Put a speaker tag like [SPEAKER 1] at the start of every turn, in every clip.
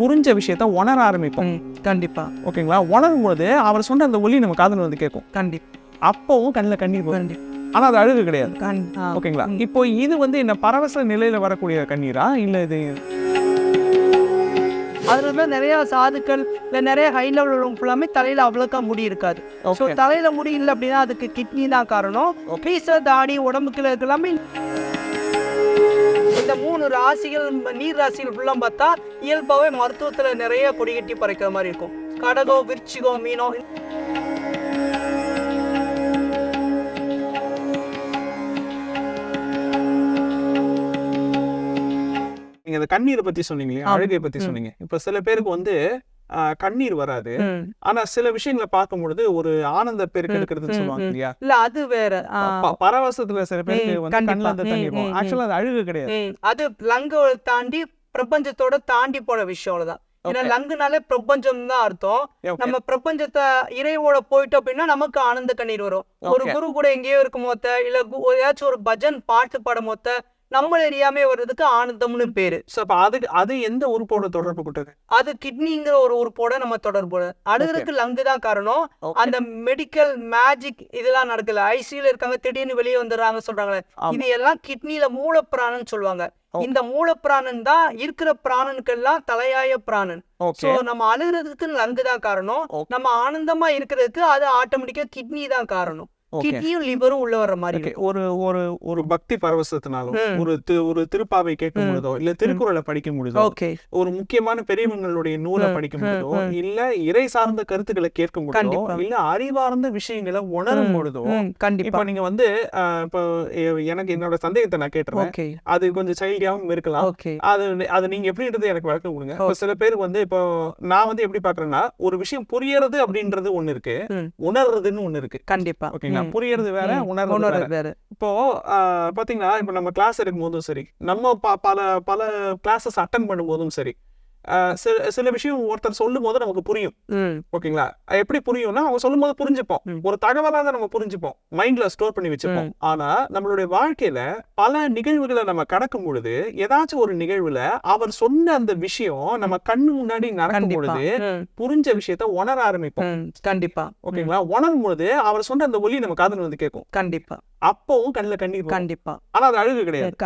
[SPEAKER 1] புரிஞ்ச விஷயத்த உணர ஆரம்பிப்போம்.
[SPEAKER 2] கண்டிப்பா.
[SPEAKER 1] ஓகேங்களா? உணரும் பொழுது அவர் சொன்ன அந்த ஒலி நம்ம காதுல வந்து கேட்கும்.
[SPEAKER 2] கண்டிப்பா.
[SPEAKER 1] அப்பவும் கண்ணில் கண்ணீர்
[SPEAKER 2] கண்டிப்பா.
[SPEAKER 1] ஆனா அது அழுகு கிடையாது. ஓகேங்களா. இப்போ இது வந்து என்ன பரவச நிலையில வரக்கூடிய கண்ணீரா? இல்ல இது
[SPEAKER 2] அதுல வந்து நிறைய சாதுக்கள் இல்ல நிறைய ஹை லெவல் உள்ளவங்க ஃபுல்லாமே தலையில அவ்வளோக்கா முடி இருக்காது. ஸோ தலையில முடி இல்லை அப்படின்னா அதுக்கு கிட்னி தான் காரணம். பீச தாடி உடம்புக்குள்ள எல்லாமே மூணு ராசிகள் நீர் ராசிகள் ஃபுல்லாக பார்த்தா இயல்பாகவே மருத்துவத்துல நிறைய கொடிகட்டி பறைக்கிற மாதிரி இருக்கும் கடகம் விருச்சிகம் மீனம்
[SPEAKER 1] நீங்க அந்த கண்ணீரை பத்தி சொன்னீங்க இல்லையா?
[SPEAKER 2] ஆம்.
[SPEAKER 1] அழுகை பத்தி. சொன்னீங்க இப்ப சில பேருக்கு வந்து கண்ணீர் வராது. ஆனா சில விஷயங்களை பார்க்கும் பொழுது ஒரு ஆனந்த பெருக்கு
[SPEAKER 2] ம்,
[SPEAKER 1] எடுக்கிறதுன்னு
[SPEAKER 2] ம்,
[SPEAKER 1] சொல்லுவாங்க. இல்லையா
[SPEAKER 2] இல்ல அது வேற
[SPEAKER 1] பரவசத்துல சில பேருக்கு வந்து. கண்ணில்
[SPEAKER 2] ம், ம்.
[SPEAKER 1] ஆக்சுவலா அது அழுகு கிடையாது
[SPEAKER 2] அது லங்க தாண்டி பிரபஞ்சத்தோட தாண்டி போன விஷயம் அவ்வளவுதான் ஏன்னா. லங்குனாலே பிரபஞ்சம் தான் அர்த்தம். நம்ம பிரபஞ்சத்தை இறைவோட போயிட்டோம் அப்படின்னா நமக்கு ஆனந்த கண்ணீர் வரும் ஒரு. குரு கூட எங்கேயோ இருக்கும் போத இல்ல ஏதாச்சும் ஒரு பஜன் பாட்டு பாடும் போத நம்மள அறியாமே வர்றதுக்கு ஆனந்தம்னு பேரு.
[SPEAKER 1] So, அப்ப அதுக்கு அது எந்த உறுப்போட தொடர்பு கொண்டது?
[SPEAKER 2] அது கிட்னிங்கிற ஒரு உறுப்போட நம்ம தொடர்பு. அழுகிறதுக்கு லங்கு தான் காரணம். அந்த மெடிக்கல் மேஜிக் இதெல்லாம் நடக்கல. ஐசியூல இருக்காங்க திடீர்னு வெளியே வந்துடுறாங்க சொல்றாங்களே. இது எல்லாம் கிட்னில மூலப்பிராணன் சொல்லுவாங்க. இந்த மூலப்பிராணன் தான் இருக்கிற பிராணனுக்கெல்லாம் தலையாய பிராணன். சோ நம்ம அழுகிறதுக்கு லங்கு தான் காரணம். நம்ம ஆனந்தமா இருக்கிறதுக்கு அது ஆட்டோமேட்டிக்கா கிட்னி தான் காரணம்.
[SPEAKER 1] ஓகே
[SPEAKER 2] கிட்னியும் லிவரும் உள்ள வர்ற மாதிரி
[SPEAKER 1] ஒரு ஒரு ஒரு பக்தி பரவசத்தினாலும். ஒரு ஒரு திருப்பாவை கேட்கும்
[SPEAKER 2] ம்.
[SPEAKER 1] பொழுதோ இல்ல திருக்குறளை படிக்கும் பொழுதோ ஒரு முக்கியமான பெரியவங்களுடைய நூலை
[SPEAKER 2] ம்,
[SPEAKER 1] படிக்கும்
[SPEAKER 2] ம்,
[SPEAKER 1] பொழுதோ
[SPEAKER 2] ம்.
[SPEAKER 1] இல்ல இறை சார்ந்த கருத்துக்களை கேட்கும் பொழுதோ. இல்ல அறிவார்ந்த விஷயங்களை உணரும் பொழுதோ
[SPEAKER 2] கண்டிப்பா.
[SPEAKER 1] இப்ப நீங்க வந்து இப்போ எனக்கு என்னோட சந்தேகத்தை நான் கேட்டுறேன்.
[SPEAKER 2] ஓகே
[SPEAKER 1] அது கொஞ்சம் சைல்டியாவும் இருக்கலாம்.
[SPEAKER 2] ஓகே
[SPEAKER 1] அது அது நீங்க எப்படின்றது எனக்கு வழக்கம் கொடுங்க சில பேருக்கு வந்து இப்போ நான் வந்து எப்படி பாக்குறேன்னா ஒரு விஷயம் புரியறது அப்படின்றது ஒண்ணு இருக்கு. உணர்றதுன்னு ஒண்ணு இருக்கு.
[SPEAKER 2] கண்டிப்பா.
[SPEAKER 1] ஓகேங்களா. புரியறது வேற
[SPEAKER 2] ம்.
[SPEAKER 1] உணர்றது வேற இப்போ பாத்தீங்கன்னா இப்போ நம்ம கிளாஸ் எடுக்கும் போதும் சரி நம்ம பல பல கிளாஸஸ் அட்டன் பண்ணும்போதும் சரி ஆஹ், சில சில விஷயம் ஒருத்தர் சொல்லும் போது நமக்கு புரியும். ஓகேங்களா? எப்படி புரியும்னா அவங்க சொல்லும் போது புரிஞ்சுப்போம். ஒரு தகவலா தான் நம்ம புரிஞ்சுப்போம். மைண்ட்ல ஸ்டோர் பண்ணி வச்சுப்போம். ஆனா நம்மளுடைய வாழ்க்கையில பல நிகழ்வுகளை நம்ம கடக்கும் பொழுது ஏதாச்சும் ஒரு நிகழ்வுல அவர் சொன்ன அந்த விஷயம் நம்ம கண்ணு முன்னாடி நடக்கும் பொழுது புரிஞ்ச விஷயத்த உணர ஆரம்பிப்போம்.
[SPEAKER 2] கண்டிப்பா.
[SPEAKER 1] ஓகேங்களா? உணரும் பொழுது அவர் சொன்ன அந்த ஒலி நம்ம காதுல வந்து கேட்கும்.
[SPEAKER 2] கண்டிப்பா.
[SPEAKER 1] அப்பவும் கண்ணுல கண்ணீர்.
[SPEAKER 2] கண்டிப்பா.
[SPEAKER 1] ஆனா அது அழுகு கிடையாது.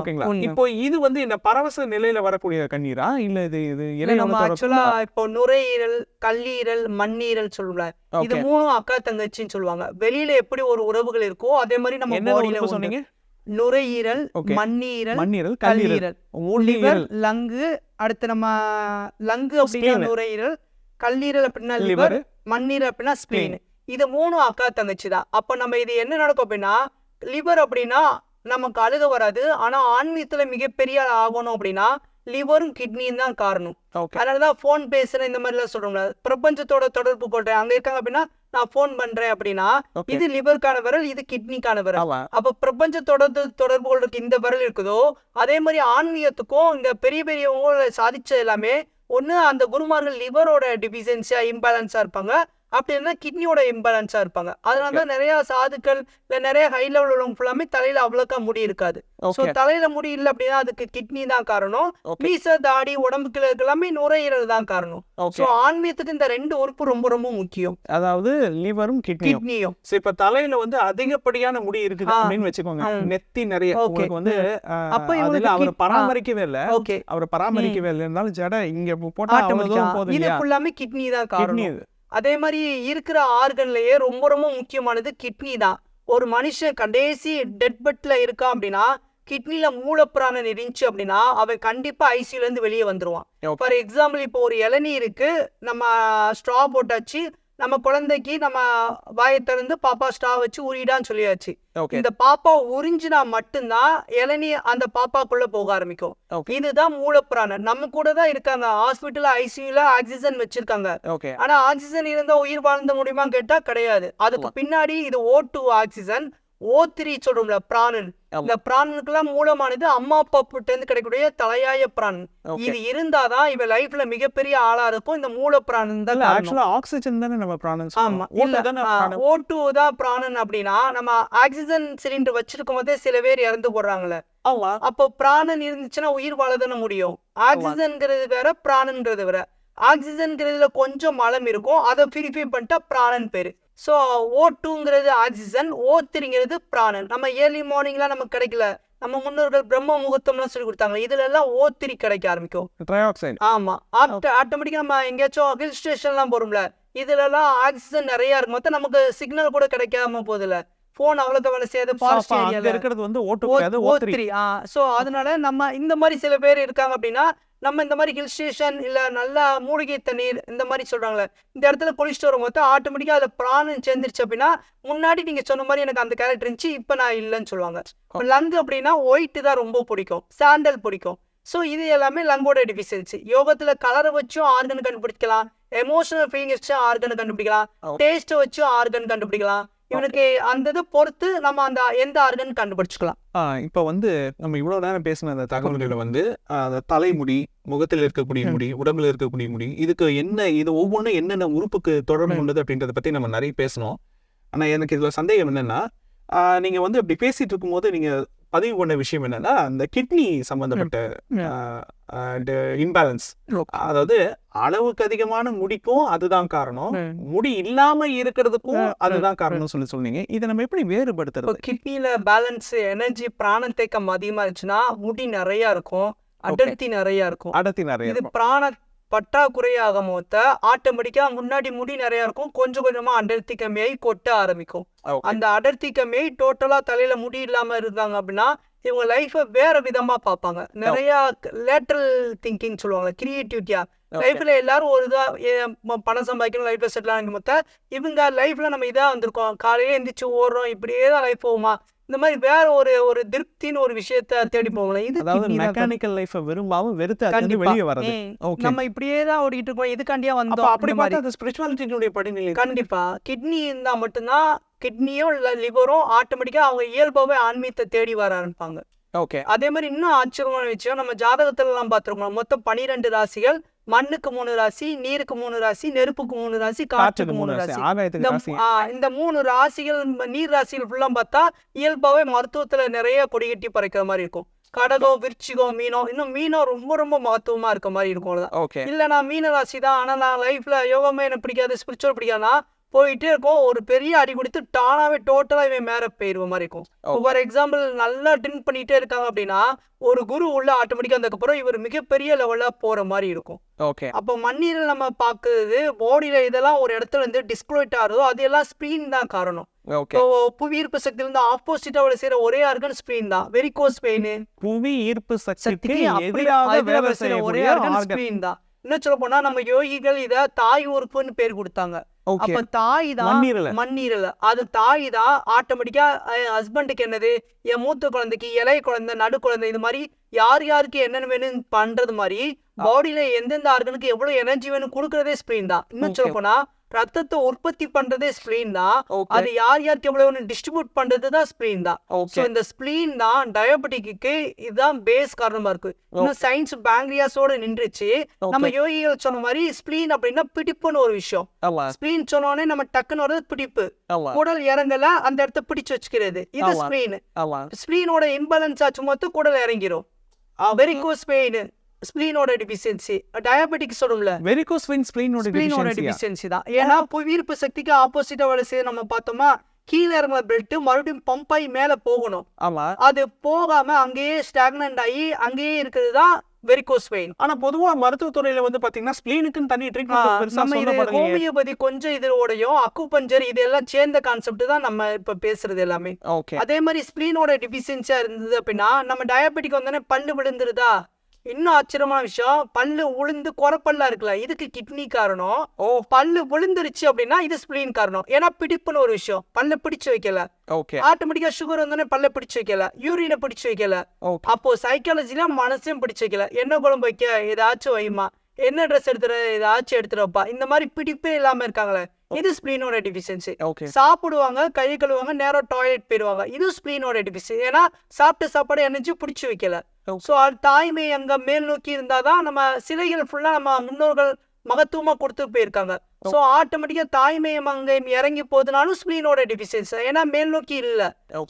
[SPEAKER 1] ஓகேங்களா. இப்போ இது வந்து என்ன பரவச நிலையில வரக்கூடிய கண்ணீரா? இல்ல இது இது இறைவனோட
[SPEAKER 2] நம்ம? ஆக்சுவலா இப்போ நுரையீரல் கல்லீரல் மண்ணீரல் சொல்லுவாங்க இது. மூணும் அக்கா தங்கச்சின்னு சொல்லுவாங்க வெளியில எப்படி ஒரு உறவுகள் இருக்கோ அதே மாதிரி நம்ம பாடியில
[SPEAKER 1] சொன்னீங்க
[SPEAKER 2] நுரையீரல். மண்ணீரல்
[SPEAKER 1] மண்ணீரல் கல்லீரல்
[SPEAKER 2] லிவர். லங்கு அடுத்து நம்ம லங்கு அப்படின்னா. நுரையீரல் கல்லீரல் அப்படின்னா. லிவர் மண்ணீரல் அப்படின்னா ஸ்பிளீன் இது மூணும் அக்கா தங்கச்சி தான் அப்ப நம்ம இது என்ன நடக்கும் அப்படின்னா லிவர் அப்படின்னா நமக்கு அழுக வராது ஆனா ஆன்மீகத்துல மிகப்பெரிய ஆகணும் அப்படின்னா லிவரும் கிட்னியும் தான் காரணம். அதனாலதான் ஃபோன் பேசுறேன் இந்த மாதிரிலாம் சொல்றோம்ல பிரபஞ்சத்தோட தொடர்பு கொள்றேன். அங்க இருக்காங்க அப்படின்னா நான் ஃபோன் பண்றேன் அப்படின்னா இது லிவருக்கான விரல் இது கிட்னிக்கான விரல். அப்ப பிரபஞ்ச தொடர்பு கொள்றதுக்கு இந்த விரல் இருக்குதோ அதே மாதிரி ஆன்மீகத்துக்கும் இந்த பெரிய பெரியவங்க சாதிச்ச எல்லாமே ஒண்ணு அந்த குருமார்கள் லிவரோட டிஃபிஷியன்சியா இம்பேலன்ஸா இருப்பாங்க. அப்படி இருந்தா கிட்னியோட இம்பேலன்ஸா இருப்பாங்க. அதனால தான் நிறைய சாதுக்கள் இல்ல நிறைய ஹை லெவல் உள்ளவங்க ஃபுல்லாமே தலையில அவ்வளோக்கா முடி இருக்காது.
[SPEAKER 1] ஓகே
[SPEAKER 2] தலையில முடி இல்ல அப்படின்னா அதுக்கு கிட்னி தான் காரணம். மீச தாடி உடம்புக்குள்ள இருக்க எல்லாமே நுரையீரல் தான் காரணம். சோ ஆன்மீகத்துக்கு இந்த ரெண்டு உறுப்பு ரொம்ப ரொம்ப முக்கியம்.
[SPEAKER 1] அதாவது லிவரும் கிட்னியும். சரி இப்ப தலையில வந்து அதிகப்படியான முடி இருக்குது. அப்படின்னு வச்சுக்கோங்க. நெத்தி நிறைய. உங்களுக்கு வந்து
[SPEAKER 2] அப்ப இவங்களுக்கு
[SPEAKER 1] அவர். பராமரிக்கவே இல்ல.
[SPEAKER 2] ஓகே
[SPEAKER 1] அவர் பராமரிக்கவே இல்லை. இருந்தாலும் ஜட இங்க போட்டா அவ்வளவு
[SPEAKER 2] ஆட்டோமேட்டிக்கா.
[SPEAKER 1] தூரம் போகுது
[SPEAKER 2] இது ஃபுல்லாமே கிட்னி தான் காரணம். அதே மாதிரி இருக்கிற ஆர்கன்லயே ரொம்ப ரொம்ப முக்கியமானது கிட்னி தான் ஒரு மனுஷன் கடைசி டெட் பெட்ல இருக்கான் அப்படின்னா கிட்னில மூலப்பிராணன் இருந்துச்சு அப்படின்னா அவன் கண்டிப்பா ஐசியூல இருந்து வெளியே வந்துருவான்
[SPEAKER 1] Okay.
[SPEAKER 2] ஃபார் எக்ஸாம்பிள் இப்போ ஒரு இளநீ இருக்கு நம்ம ஸ்ட்ரா போட்டாச்சு நம்ம குழந்தைக்கு நம்ம வாயை திறந்து பாப்பா ஸ்ட்ரா வச்சு உரிடான்னு சொல்லியாச்சு. இந்த பாப்பா உறிஞ்சினா மட்டும்தான் இளநீ அந்த பாப்பாக்குள்ள போக ஆரம்பிக்கும். இதுதான் மூலப்பிராணன் நம்ம கூட தான் இருக்காங்க ஹாஸ்பிட்டல் ஐசியூல ஆக்சிஜன் வச்சிருக்காங்க. ஆனா ஆக்சிஜன் இருந்தா உயிர் வாழ்ந்த முடியுமா கேட்டா கிடையாது. அதுக்கு பின்னாடி இது O two oxygen O three சொல்றோம்ல பிராணன். இந்த பிராணனுக்கெல்லாம் மூலமானது அம்மா அப்பா இருந்து கிடைக்கக்கூடிய தலையாய பிராணன்
[SPEAKER 1] ஓகே.
[SPEAKER 2] இது இருந்தாதான் இவ லைஃப்ல மிகப்பெரிய ஆளா இருக்கும். இந்த மூல பிராணன் தான்.
[SPEAKER 1] ஆக்சுவலா ஆக்சிஜன் தானே நம்ம பிராணன்
[SPEAKER 2] ஆமா. இல்ல
[SPEAKER 1] ஓட்டு தானே பிராணன்.
[SPEAKER 2] ஓ டூ தான் பிராணன் அப்படின்னா நம்ம ஆக்சிஜன் சிலிண்டர் வச்சிருக்கும் போதே சில பேர் இறந்து போடுறாங்கல்ல
[SPEAKER 1] ஆமா.
[SPEAKER 2] அப்போ பிராணன் இருந்துச்சுன்னா உயிர் வாழ தானே முடியும் ஆக்சிஜன்ங்கிறது வேற பிராணன்கிறது வேற. ஆக்சிஜன்ங்கிறதுல கொஞ்சம் மலம் இருக்கும். அதை பியூரிஃபை பண்ணிட்டா பிராணன் பேரு. ஸோ ஓ டூங்கிறது ஆக்சிஜன் ஓ த்ரீங்கிறது பிராணன். நம்ம ஏர்லி மார்னிங்லாம் நமக்கு கிடைக்கல. நம்ம முன்னோர்கள் பிரம்ம முகூர்த்தம்லாம் சொல்லி கொடுத்தாங்க. இதுல எல்லாம் ஓ த்ரீ கிடைக்க ஆரம்பிக்கும்.
[SPEAKER 1] ட்ரைஆக்சைடு
[SPEAKER 2] ஆமா. ஆட்டோமேட்டிக்கா நம்ம எங்கேயாச்சும் ஹில் ஸ்டேஷன்லாம் போறோம்ல இதுல எல்லாம் ஆக்சிஜன் நிறைய இருக்கும் மொத்தம் நமக்கு சிக்னல் கூட கிடைக்காம போகுதுல போன் அவ்வளவு வேலை செய்யாது ஃபாரஸ்ட் ஏரியால
[SPEAKER 1] இருக்கிறது வந்து ஓட்டு ஓ த்ரீ
[SPEAKER 2] ஸோ அதனால நம்ம இந்த மாதிரி சில பேர் இருக்காங்க அப்படின்னா நம்ம இந்த மாதிரி ஹில் ஸ்டேஷன் இல்ல நல்லா மூலிகை தண்ணீர் இந்த மாதிரி சொல்றாங்களே இந்த இடத்துல குளிச்சுட்டு வரும் மொத்தம் ஆட்டோமேட்டிக்கா அதுல பிராணம் சேர்ந்துருச்சு அப்படின்னா முன்னாடி நீங்க சொன்ன மாதிரி எனக்கு அந்த கேரக்டர் இருந்துச்சு இப்போ நான் இல்லைன்னு சொல்லுவாங்க. லங் அப்படின்னா ஒயிட் தான் ரொம்ப பிடிக்கும் சாண்டல் பிடிக்கும். ஸோ இது எல்லாமே லங்கோட டிஃபிஷியன்சி யோகத்துல கலரை வச்சும் ஆர்கன் கண்டுபிடிக்கலாம் எமோஷனல் ஃபீலிங் வச்சு ஆர்கன் கண்டுபிடிக்கலாம். டேஸ்ட்டை வச்சு ஆர்கன் கண்டுபிடிக்கலாம். இவனுக்கு அந்த இதை பொறுத்து நம்ம அந்த எந்த ஆர்கன் கண்டுபிடிச்சுக்கலாம்
[SPEAKER 1] இப்போ வந்து நம்ம இவ்வளவு நேரம் பேசின அந்த தகவல்களை வந்து அந்த தலைமுடி முகத்தில் இருக்கக்கூடிய. முடி உடம்புல இருக்கக்கூடிய முடி இதுக்கு என்ன இது ஒவ்வொன்றும் என்னென்ன உறுப்புக்கு தொடர்பு. உள்ளது அப்படின்றத பத்தி நம்ம நிறைய பேசணும் ஆனா எனக்கு இதுல சந்தேகம் என்னன்னா ஆஹ், நீங்க வந்து அப்படி பேசிட்டு இருக்கும்போது நீங்க பதிவு பண்ண விஷயம் என்னன்னா அந்த கிட்னி சம்பந்தப்பட்ட இம்பேலன்ஸ் அதாவது அளவுக்கு அதிகமான முடிக்கும் அதுதான் காரணம். முடி இல்லாம இருக்கிறதுக்கும் அதுதான் காரணம் சொல்லி சொன்னீங்க. இதை நம்ம எப்படி வேறுபடுத்துறது?
[SPEAKER 2] கிட்னில பேலன்ஸ் எனர்ஜி பிராண தேக்கம் அதிகமா இருந்துச்சுன்னா முடி நிறைய இருக்கும் அடர்த்தி நிறைய இருக்கும்.
[SPEAKER 1] அடர்த்தி நிறைய
[SPEAKER 2] இது. பிராண பற்றாக்குறையாக மொத்த ஆட்டோமேட்டிக்கா முன்னாடி முடி நிறைய இருக்கும் கொஞ்சம் கொஞ்சமா அடர்த்தி கம்மியாகி கொட்ட ஆரம்பிக்கும். அந்த அடர்த்தி கம்மியாகி டோட்டலா தலையில முடி இல்லாம இருந்தாங்க அப்படின்னா இவங்க லைஃபை வேற விதமா பார்ப்பாங்க. நிறைய லேட்டரல் திங்கிங் சொல்லுவாங்க கிரியேட்டிவிட்டியா. லைஃப்ல எல்லாரும் ஒரு இதா பணம் சம்பாதிக்கணும் லைஃப்ல செட்டில் ஆகணும். மொத்த இவங்க லைஃப்ல நம்ம இதா வந்திருக்கோம். காலையில எந்திரிச்சு ஓடுறோம் இப்படியே தான் லைஃப் போகுமா? இந்த மாதிரி வேற ஒரு ஒரு திருப்தின்னு ஒரு விஷயத்த தேடி போகலாம். இது
[SPEAKER 1] அதாவது மெக்கானிக்கல் லைஃப விரும்பாம வெறுத்து. வெளியே வர்றது.
[SPEAKER 2] நம்ம இப்படியே தான் ஓடிட்டு இருக்கோம். இதுக்காண்டியா வந்தோம்?
[SPEAKER 1] அப்படி. பார்த்தா அது ஸ்பிரிச்சுவாலிட்டியினுடைய படிநிலை
[SPEAKER 2] கண்டிப்பா. கிட்னி இருந்தா மட்டும்தான் கிட்னியும் இல்ல லிவரும் ஆட்டோமேட்டிக்கா அவங்க இயல்பாவே ஆன்மீகத்தை தேடி வர ஆரம்பிப்பாங்க.
[SPEAKER 1] ஓகே
[SPEAKER 2] அதே மாதிரி இன்னும் ஆச்சரியமான விஷயம் நம்ம ஜாதகத்துல எல்லாம் பார்த்திருக்கோம். மொத்தம் பனிரெண்டு ராசிகள் மண்ணுக்கு மூணு ராசி நீருக்கு மூணு ராசி நெருப்புக்கு மூணு ராசி
[SPEAKER 1] காற்றுக்கு மூணு ராசி
[SPEAKER 2] இந்த மூணு ராசிகள் நீர் ராசிகள் ஃபுல்லா பார்த்தா இயல்பாவே மருத்துவத்துல நிறைய கொடிகட்டி பறக்கிற மாதிரி இருக்கும். கடகம் விருச்சிகம் மீனம் இன்னும் மீனம் ரொம்ப ரொம்ப மகத்துவமா இருக்க மாதிரி இருக்கும் இல்ல நான் மீன ராசி தான் ஆனா நான் லைஃப்ல யோகமே எனக்கு பிடிக்காது ஸ்பிரிச்சுவல் பிடிக்காதுன்னா போயிட்டே இருக்கும். ஒரு பெரிய அடி கொடுத்து டானாவே டோட்டலா இவன் மேல போயிருவ மாதிரி இருக்கும். ஃபார் எக்ஸாம்பிள் நல்லா ட்ரிங்க் பண்ணிட்டே இருக்காங்க அப்படின்னா ஒரு குரு உள்ள ஆட்டோமேட்டிக்கா அதுக்கப்புறம் இவர் மிகப்பெரிய லெவல்ல போற மாதிரி இருக்கும்.
[SPEAKER 1] ஓகே.
[SPEAKER 2] அப்போ மண்ணீரல் நம்ம பார்க்குறது பாடியில இதெல்லாம் ஒரு இடத்துல இருந்து டிஸ்க்ளோட் ஆகுதோ அது எல்லாம் ஸ்பிரீன் தான் காரணம்.
[SPEAKER 1] ஓகே.
[SPEAKER 2] இப்போ புவியீர்ப்பு சக்தி இருந்து ஆப்போசிட்டா வேலை செய்யற ஒரே ஆர்கன் ஸ்பிரீன் தான். வெரிகோஸ் பெயின்
[SPEAKER 1] புவி ஈர்ப்பு சக்திக்கு
[SPEAKER 2] அப்படி
[SPEAKER 1] எதிராக
[SPEAKER 2] ஒரே ஆர்கன் ஸ்பிரீன் தான். இன்னும் சொல்ல போனா நம்ம யோகிகள் இத தாய் உறுப்புன்னு பேர் கொடுத்தாங்க. அப்ப தாய் தான்
[SPEAKER 1] மண்ணீரல.
[SPEAKER 2] அது தாய் தான் ஆட்டோமேட்டிக்கா ஹஸ்பண்டுக்கு என்னது? என் மூத்த குழந்தைக்கு இளைய குழந்தை நடு குழந்தை இது மாதிரி யார் யாருக்கு என்னென்ன வேணும் பண்றது மாதிரி பாடியில எந்தெந்த ஆர்கனுக்கு எவ்வளவு எனர்ஜி வேணும் கொடுக்கறதே ஸ்பிரீன் தான். இன்னும். சொல்ல போனா ரத்தத்தை உற்பத்தி பண்றதே ஸ்பிரீன் தான். அது யார் யாருக்கு எவ்வளவு டிஸ்ட்ரிபியூட் பண்றது தான் ஸ்பிரீன் தான். ஸோ இந்த ஸ்பிளீன் தான் டயபெட்டிக்கு இதுதான் பேஸ் காரணமா இருக்கு. இன்னும் சயின்ஸ் பேங்க்ரியாஸோட நின்றுச்சு. நம்ம யோகிகள் சொன்ன மாதிரி ஸ்பிளீன் அப்படின்னா பிடிப்புன்னு ஒரு விஷயம். ஸ்பிளீன் சொன்னோடனே நம்ம டக்குன்னு வர்றது பிடிப்பு. குடல் இறங்கல அந்த இடத்த பிடிச்சு வச்சுக்கிறது. இது. ஸ்பிளீன் ஸ்பிளீனோட இம்பேலன்ஸ் ஆச்சு மொத்தம் குடல் இறங்கிரும். வெரிகோஸ் பெயின் ஸ்பிளீனோட டிஃபிஷியன்சி டயபெட்டிக் சொல்லும்ல.
[SPEAKER 1] வெரிகோஸ் வெயின் ஸ்பிளீனோட
[SPEAKER 2] ஸ்பிளீனோட டிஃபிஷியன்சி தான். ஏன்னா புவியீர்ப்பு சக்திக்கு ஆப்போசிட்டா வேலை செய்ய நம்ம பார்த்தோமா கீழே இறங்குற பெல்ட் மறுபடியும் பம்ப் ஆகி மேல போகணும்.
[SPEAKER 1] ஆமா.
[SPEAKER 2] அது போகாம அங்கேயே ஸ்டாக்னன்ட் ஆகி அங்கேயே இருக்கிறது தான் வெரிகோஸ் வெயின்
[SPEAKER 1] ஆனா பொதுவா மருத்துவத்துறையில வந்து பாத்தீங்கன்னா ஸ்பிளீனுக்குன்னு தனி ட்ரீட்மெண்ட்
[SPEAKER 2] நம்ம இது ஹோமியோபதி கொஞ்சம் இதோடையும் அக்குபஞ்சர் இது எல்லாம் சேர்ந்த கான்செப்ட் தான் நம்ம இப்ப பேசுறது எல்லாமே.
[SPEAKER 1] ஓகே
[SPEAKER 2] அதே மாதிரி ஸ்பிளீனோட டிஃபிஷியன்சியா இருந்தது அப்படின்னா நம்ம டயபெட்டிக் வந்தோடனே பல்லு விழுந்துருதா? இன்னும் ஆச்சரியமான விஷயம். பல்லு உளுந்து குறப்பல்லா இருக்குல்ல இதுக்கு கிட்னி காரணம்.
[SPEAKER 1] ஓ
[SPEAKER 2] பல்லு விழுந்துருச்சு அப்படின்னா இது ஸ்பிளீன் காரணம். ஏன்னா பிடிப்புன்னு ஒரு விஷயம். பல்ல பிடிச்சு வைக்கல.
[SPEAKER 1] ஓகே
[SPEAKER 2] ஆட்டோமேட்டிக்கா சுகர் வந்தோடனே பல்ல பிடிச்சு வைக்கல. யூரினை பிடிச்சு வைக்கல. அப்போ சைக்காலஜில மனசையும் பிடிச்சு வைக்கல. என்ன குழம்பு வைக்க? ஏதாச்சும் வைமா. என்ன ட்ரெஸ் எடுத்துற ஏதாச்சும் எடுத்துறப்பா இந்த மாதிரி பிடிப்பே இல்லாம இருக்காங்களே. இது ஸ்பிளீனோட
[SPEAKER 1] ஓகே
[SPEAKER 2] சாப்பிடுவாங்க கை கழுவுவாங்க நேரம் டாய்லெட் போயிடுவாங்க இது ஸ்பிளீனோட டிஃபிஷியன்சி ஏன்னா சாப்பிட்ட சாப்பாடு எனர்ஜி பிடிச்சு வைக்கல. ஸோ தாய்மை அங்க மேல் நோக்கி இருந்தாதான் நம்ம சிலைகள் ஃபுல்லா நம்ம முன்னோர்கள் மகத்துவமா கொடுத்து போயிருக்காங்க. ஸோ ஆட்டோமேட்டிக்கா தாய்மை அங்க இறங்கி போகுதுனாலும் ஸ்பிளீனோட டிஃபிஷியன்சி ஏன்னா மேல் நோக்கி இல்ல.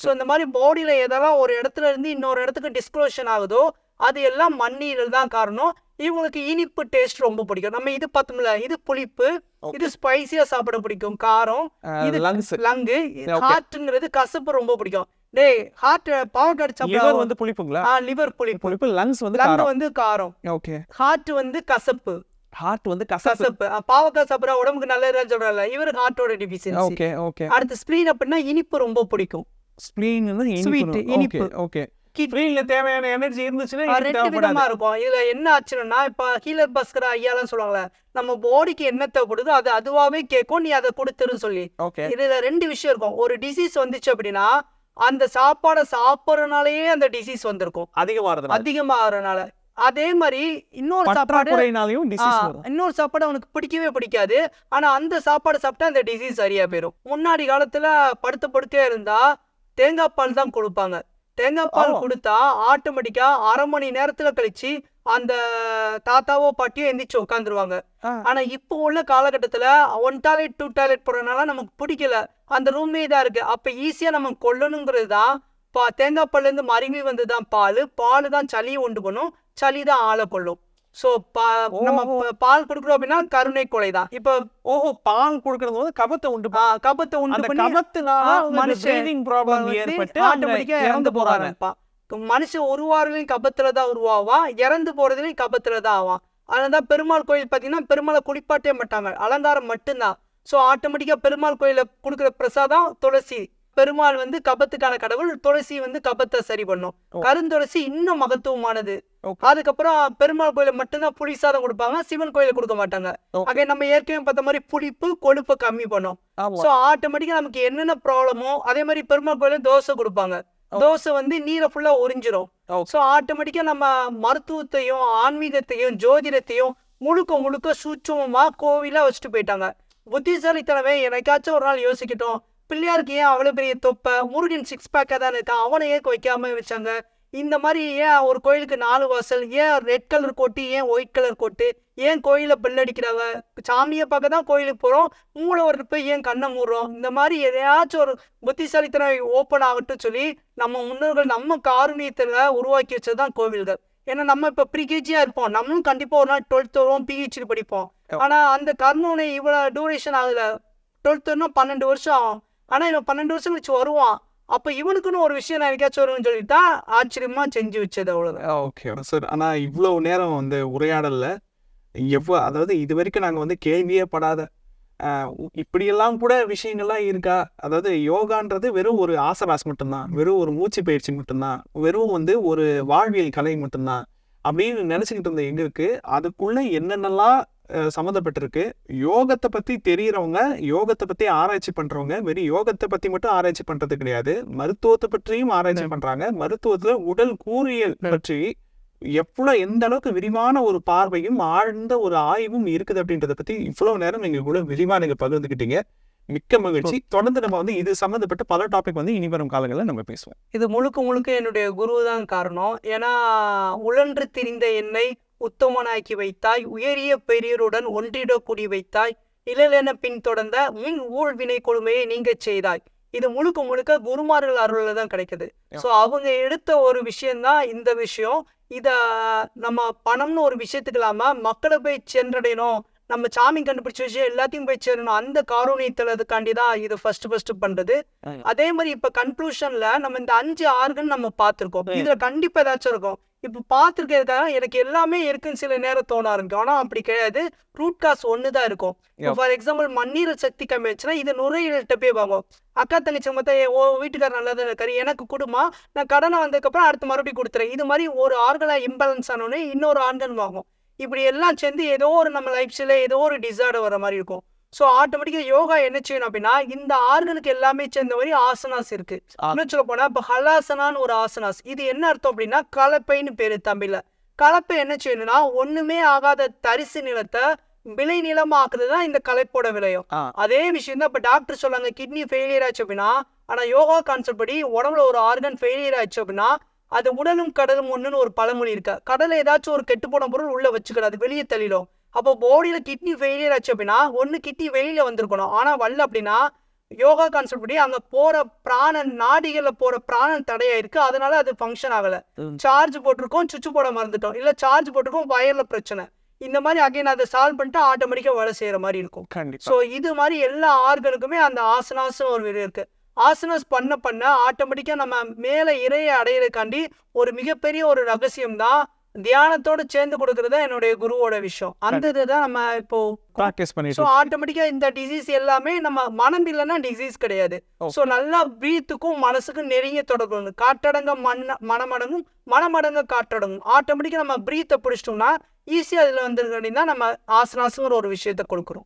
[SPEAKER 2] ஸோ இந்த மாதிரி பாடியில எதெல்லாம் ஒரு இடத்துல இருந்து இன்னொரு இடத்துக்கு டிஸ்க்ளோஷன் ஆகுதோ அது எல்லாம் மண்ணீரல் தான் காரணம். இவங்களுக்கு இனிப்பு டேஸ்ட் ரொம்ப பிடிக்கும். நம்ம இது பார்த்தோம்ல இது புளிப்பு இது ஸ்பைசியா சாப்பிட பிடிக்கும். காரம் இது
[SPEAKER 1] லங்ஸ்
[SPEAKER 2] லங்கு. ஹார்ட்ங்கிறது கசப்பு ரொம்ப பிடிக்கும். டேய் ஹார்ட் பாவக்காடு
[SPEAKER 1] லிவர்
[SPEAKER 2] சாப்பிட
[SPEAKER 1] வந்து புளிப்புங்களா?
[SPEAKER 2] லிவர் புளிப்பு.
[SPEAKER 1] புளிப்பு லங்ஸ் வந்து காரம்.
[SPEAKER 2] வந்து காரம்.
[SPEAKER 1] ஓகே
[SPEAKER 2] ஹார்ட் வந்து கசப்பு.
[SPEAKER 1] ஹார்ட் வந்து கசப்பு.
[SPEAKER 2] பாவக்காய் சாப்பிட உடம்புக்கு நல்லதுன்னு சொல்றாங்க இவர் ஹார்ட்டோட டிஃபிஷியன்சி
[SPEAKER 1] ஓகே ஓகே
[SPEAKER 2] அடுத்து ஸ்ப்ளீன் அப்படின்னா இனிப்பு ரொம்ப பிடிக்கும்.
[SPEAKER 1] ஸ்ப்ளீன் வந்து
[SPEAKER 2] Sweet,
[SPEAKER 1] இனிப்பு. ஓகே ஸ்ப்ளீன்ல தேவையான எனர்ஜி இருந்துச்சுன்னா இனிப்பு
[SPEAKER 2] ரெண்டு விதமா இருக்கும். இதுல என்ன ஆச்சுன்னா இப்ப ஹீலர் பஸ்கர் ஐயாலாம் சொல்லுவாங்கல்ல நம்ம பாடிக்கு என்ன தேவைப்படுதோ அது அதுவாவே கேட்கும் நீ அதை கொடுத்துருன்னு சொல்லி. இதுல ரெண்டு விஷயம் இருக்கும். ஒரு டிசீஸ் வந்துச்சு அப்படின்னா அந்த சாப்பாடை சாப்பிட்றதுனாலயே அந்த டிசீஸ் வந்திருக்கும்.
[SPEAKER 1] அதிகமாறதுனால
[SPEAKER 2] அதிகமாகறதுனால அதே மாதிரி இன்னொரு சாப்பாடு இன்னொரு சாப்பாடு அவனுக்கு பிடிக்கவே பிடிக்காது. ஆனா அந்த சாப்பாடு சாப்பிட்டா அந்த டிசீஸ் சரியா போயிடும் முன்னாடி காலத்துல படுத்த படுக்கையா இருந்தா தேங்காய் பால் தான் கொடுப்பாங்க. தேங்காய் பால். கொடுத்தா ஆட்டோமேட்டிக்கா அரை மணி நேரத்துல கழிச்சு அந்த தாத்தாவோ பாட்டியோ எந்திரிச்சு உட்காந்துருவாங்க. ஆனா இப்போ உள்ள காலகட்டத்துல ஒன் டாய்லெட் டூ டாய்லெட் போறதுனால நமக்கு பிடிக்கல. அந்த ரூமே தான் இருக்கு. அப்ப ஈஸியா நம்ம கொல்லணுங்கிறது தான் பா தேங்காய் பால்ல இருந்து மருவி வந்ததுதான் பால். பால் தான் சளியை உண்டு பண்ணும். சளி தான் ஆளை கொள்ளும் ஸோ பா நம்ம பால் கொடுக்குறோம் அப்படின்னா கருணை கொலை தான் இப்போ
[SPEAKER 1] ஓஹோ பால் கொடுக்கறது வந்து கபத்தை உண்டு
[SPEAKER 2] கபத்தை உண்டு
[SPEAKER 1] கபத்தினால மனுஷன் ப்ராப்ளம் ஏற்பட்டு
[SPEAKER 2] automatic ஆ இறந்து போற ஆரம்பிப்பான் மனுஷன் ஒரு வாரலையும் கபத்துல தான் உருவாவான் இறந்து போறதுலயும் கபத்துல தான் ஆவான் அதனாலதான் பெருமாள் கோயில் பாத்தீங்கன்னா பெருமாளை குளிப்பாட்டே மாட்டாங்க. அலங்காரம் மட்டும்தான். ஸோ ஆட்டோமேட்டிக்கா பெருமாள் கோயில கொடுக்குற பிரசாதம் துளசி. பெருமாள் வந்து கபத்துக்கான கடவுள் துளசி வந்து கபத்தை சரி பண்ணும். கருந்துளசி இன்னும் மகத்துவமானது. அதுக்கப்புறம் பெருமாள் கோயில மட்டும்தான் புளி சாதம் கொடுப்பாங்க சிவன் கோயில கொடுக்க மாட்டாங்க. அங்கே நம்ம ஏற்கனவே பார்த்த மாதிரி புளிப்பு கொழுப்பை கம்மி பண்ணும் ஸோ ஆட்டோமேட்டிக்கா நமக்கு என்னென்ன ப்ராப்ளமோ அதே மாதிரி பெருமாள் கோயில தோசை கொடுப்பாங்க. தோசை வந்து நீரை ஃபுல்லா உறிஞ்சிரும். ஸோ ஆட்டோமேட்டிக்கா நம்ம மருத்துவத்தையும் ஆன்மீகத்தையும் ஜோதிடத்தையும் முழுக்க முழுக்க சூட்சமமா கோவிலா வச்சுட்டு போயிட்டாங்க புத்திசாலித்தனமே எனக்காச்சும் ஒரு நாள் யோசிக்கட்டும் பிள்ளையாருக்கு ஏன் அவ்வளவு பெரிய தொப்பை? முருகன் சிக்ஸ் பேக்கா தான் இருக்கான் அவனை ஏன் வைக்காம வச்சாங்க? இந்த மாதிரி ஏன் ஒரு கோயிலுக்கு நாலு வாசல் ஏன் ரெட் கலர் கோட்டு ஏன் ஒயிட் கலர் கோட்டு? ஏன் கோயில பெல் அடிக்கிறாங்க சாமியை பார்க்க தான் கோயிலுக்கு போறோம். மூளை ஒரு போய் ஏன் கண்ணை மூடுறோம்? இந்த மாதிரி எதையாச்சும் ஒரு புத்திசாலித்தனம் ஓப்பன் ஆகட்டும் சொல்லி நம்ம முன்னோர்கள் நம்ம காரணியத்துல உருவாக்கி வச்சதுதான் கோவில்கள். ஏன்னா நம்ம இப்ப ப்ரீகேஜியா இருப்போம். நம்மளும் கண்டிப்பா ஒரு நாள் டுவெல்த் வருவோம் பிஹெச்டி படிப்போம்.
[SPEAKER 1] ஓ.
[SPEAKER 2] ஆனா அந்த கர்ணனை இவ்வளவு டூரேஷன் ஆகல. டுவெல்த்னா பன்னெண்டு வருஷம் ஆகும். ஆனால் இவன் பன்னெண்டு வருஷம் கழிச்சு வருவான். அப்போ இவனுக்குன்னு ஒரு விஷயம் நான் எனக்காச்சும் வரும்னு சொல்லிட்டு தான் ஆச்சரியமா செஞ்சு வச்சது அவ்வளோதான்
[SPEAKER 1] ஓகே சார் ஆனால் இவ்வளோ நேரம் வந்து உரையாடலில். எவ்வளோ அதாவது இது வரைக்கும் நாங்கள் வந்து கேள்வியே படாத இப்படியெல்லாம் கூட விஷயங்கள்லாம் இருக்கா? அதாவது யோகான்றது வெறும் ஒரு ஆசவாஸ் மட்டும்தான். வெறும் ஒரு மூச்சு பயிற்சி மட்டும்தான். வெறும் வந்து ஒரு வாழ்வியல் கலை மட்டும்தான். அப்படின்னு நினச்சிக்கிட்டு இருந்த எங்களுக்கு அதுக்குள்ளே என்னென்னலாம் சம்மந்தப்பட்டிருக்கு. யோகத்தை பத்தி தெரியறவங்க யோகத்தை பத்தி ஆராய்ச்சி பண்றவங்க வெறும் யோகத்தை பத்தி மட்டும் ஆராய்ச்சி பண்றது கிடையாது. மருத்துவத்தை பற்றியும் ஆராய்ச்சி பண்றாங்க. மருத்துவத்துல உடல் கூறியல் பற்றி எவ்வளவு எந்த அளவுக்கு விரிவான ஒரு பார்வையும் ஆழ்ந்த ஒரு ஆய்வும் இருக்குது அப்படின்றத பத்தி இவ்வளவு நேரம் நீங்க கூட விரிவா நீங்க பகிர்ந்துக்கிட்டீங்க மிக்க மகிழ்ச்சி. தொடர்ந்து நம்ம வந்து இது சம்மந்தப்பட்ட பல டாபிக் வந்து இனி வரும் காலங்களில் நம்ம பேசுவோம்.
[SPEAKER 2] இது முழுக்க முழுக்க என்னுடைய குரு தான் காரணம். ஏன்னா உழன்று திரிந்த என்னை உத்தமனாக்கி வைத்தாய் உயரிய பெரியருடன் ஒன்றிட கூடி வைத்தாய் இளலென பின் தொடர்ந்த மின் ஊழ்வினை கொடுமையை நீங்க செய்தாய். இது முழுக்க முழுக்க குருமார்கள் அருள்ல தான் கிடைக்குது. ஸோ அவங்க எடுத்த ஒரு விஷயம்தான் இந்த விஷயம். இத நம்ம பணம்னு ஒரு விஷயத்துக்கு இல்லாம மக்களை போய் சென்றடையணும். நம்ம சாமி கண்டுபிடிச்ச விஷயம் எல்லாத்தையும் போய் சேரணும். அந்த காரணியத்துல அதுக்காண்டி தான் இது ஃபர்ஸ்ட் ஃபர்ஸ்ட் பண்றது. அதே மாதிரி இப்ப கன்க்ளூஷன்ல நம்ம இந்த அஞ்சு ஆர்கன் நம்ம பார்த்திருக்கோம். இதுல கண்டிப்பா ஏதாச்சும் இருக்கும். இப்ப பார்த்திருக்கிறதுக்காக எனக்கு எல்லாமே இருக்குன்னு சில நேரம் தோண ஆரம்பிக்கும். ஆனா அப்படி கிடையாது. ரூட் காஸ் ஒன்று தான் இருக்கும். ஃபார் எக்ஸாம்பிள் மண்ணீரல் சக்தி கம்மி ஆச்சுன்னா இது நுரையீரல்கிட்ட போய் வாங்கும். அக்கா தங்கச்சி மொத்தம் ஓ வீட்டுக்காரர் நல்லா தான் இருக்காரு எனக்கு கொடுமா? நான் கடனை வந்ததுக்கப்புறம் அடுத்து மறுபடியும் கொடுத்துறேன். இது மாதிரி ஒரு ஆர்கனா இம்பேலன்ஸ் ஆனோடனே இன்னொரு ஆர்கன் வாங்கும். இப்படி எல்லாம் சேர்ந்து ஏதோ ஒரு நம்ம லைஃப் ஸ்டைல ஏதோ ஒரு டிசார்டர் வர மாதிரி இருக்கும். ஸோ ஆட்டோமேட்டிக்காக யோகா என்ன செய்யணும் அப்படின்னா இந்த ஆர்கனுக்கு எல்லாமே சேர்ந்த மாதிரி ஆசனாஸ் இருக்கு. இன்னும் சொல்ல போனா இப்போ ஹலாசனான்னு ஒரு ஆசனாஸ் இது என்ன அர்த்தம் அப்படின்னா கலப்பைன்னு பேரு தமிழ்ல கலப்பை என்ன செய்யணும்னா ஒண்ணுமே ஆகாத தரிசு நிலத்தை விளை நிலமாக்குறது தான் இந்த கலைப்போட விளையும். அதே விஷயம் தான் இப்போ டாக்டர் சொல்லாங்க கிட்னி ஃபெயிலியர் ஆச்சு அப்படின்னா ஆனா யோகா கான்செப்ட் படி உடம்புல ஒரு ஆர்கன் ஃபெயிலியர் ஆச்சு அப்படின்னா அது உடலும் கடலும் ஒண்ணுன்னு ஒரு பழமொழி இருக்கு? கடல்ல ஏதாச்சும் ஒரு கெட்டு போன பொருள் உள்ள வச்சுக்கிறாது வெளியே தள்ளிடும். அப்போ பாடியில கிட்னி ஃபெயிலியர் ஆச்சு அப்படின்னா ஒண்ணு கிட்னி வெளியில வந்திருக்கணும். ஆனா வரல அப்படின்னா யோகா கான்செப்ட் படி அங்க போற பிராணன் நாடிகள்ல போற பிராணன் தடையாயிருக்கு. அதனால அது ஃபங்க்ஷன் ஆகல. சார்ஜ் போட்டிருக்கோம் சுவிட்ச் போட மறந்துட்டோம். இல்ல சார்ஜ் போட்டிருக்கோம் வயர்ல பிரச்சனை. இந்த மாதிரி அகைன் அதை சால்வ் பண்ணிட்டு ஆட்டோமேட்டிக்கா வேலை செய்யற மாதிரி இருக்கும். ஸோ இது மாதிரி எல்லா ஆர்கனுக்குமே அந்த ஆசனாஸும் ஒரு இது இருக்கு. ஆசனாஸ் பண்ண பண்ண ஆட்டோமேட்டிக்கா நம்ம மேலே இறையை அடையிறதுக்காண்டி ஒரு மிகப்பெரிய ஒரு ரகசியம் தான் தியானத்தோட சேர்ந்து கொடுக்கறது தான் என்னுடைய குருவோட விஷயம். அந்த இதுதான் நம்ம இப்போ
[SPEAKER 1] ப்ராக்டிஸ்
[SPEAKER 2] ஸோ
[SPEAKER 1] பண்ணிட்டு
[SPEAKER 2] ஆட்டோமேட்டிக்கா இந்த டிசீஸ் எல்லாமே நம்ம மனம் இல்லைன்னா டிசீஸ் கிடையாது. ஸோ நல்லா பிரீத்துக்கும் மனசுக்கும் நெருங்கிய உண்டு. காற்றடங்க மண்ண மனமடங்கும் மனமடங்க காற்றடங்கும். ஆட்டோமேட்டிக்கா நம்ம பிரீத்தை பிடிச்சிட்டோம்னா ஈஸியாக அதில் வந்துருக்கா நம்ம ஆசனாஸுங்கிற ஒரு விஷயத்த கொடுக்குறோம்.